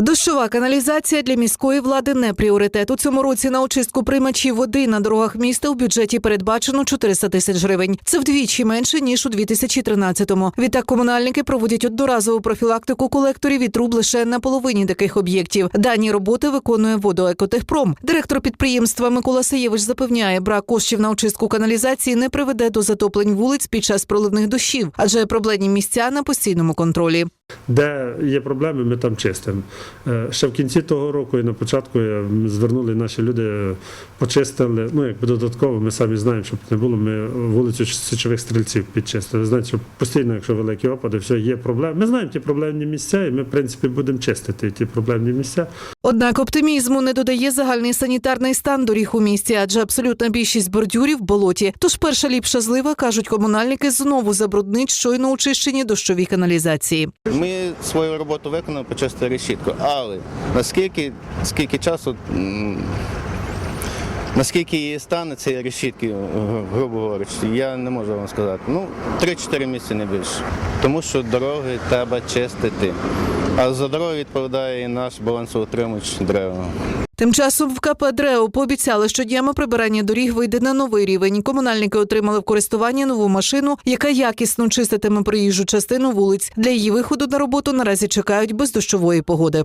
Дощова каналізація для міської влади не пріоритет. У цьому році на очистку приймачів води на дорогах міста у бюджеті передбачено 400 тисяч гривень. Це вдвічі менше ніж у 2013-му. Відтак комунальники проводять одноразову профілактику колекторів і труб лише на половині таких об'єктів. Дані роботи виконує водоекотехпром. Директор підприємства Микола Саєвич запевняє, брак коштів на очистку каналізації не приведе до затоплень вулиць під час проливних дощів, адже проблемні місця на постійному контролі. Де є проблеми, ми там чистимо. Е, Ще в кінці того року і на початку звернули наші люди, е, почистили. Ну, якби додатково, ми самі знаємо, щоб не було. Ми вулицю січових стрільців підчистили. Знаєте, що постійно, якщо великі опади, все є проблеми. Ми знаємо ті проблемні місця, і ми, в принципі, будемо чистити ті проблемні місця. Однак оптимізму не додає загальний санітарний стан доріг у місті, адже абсолютна більшість бордюрів в болоті. Тож перша ліпша злива, кажуть комунальники, знову забруднить щойно очищені дощові каналізації. Ми свою роботу виконав, почистив решітку. Але наскільки скільки часу, наскільки її стане цієї решітки, е, грубо говорячи, я не можу вам сказати. Ну, 3-4 місяці не більше. Тому що дороги треба чистити. А за дороги відповідає і наш балансоутримувач дерева. Тим часом в КП «Дрео» пообіцяли, що днями прибирання доріг вийде на новий рівень. Комунальники отримали в користування нову машину, яка якісно чиститиме проїжджу частину вулиць. Для її виходу на роботу наразі чекають без дощової погоди.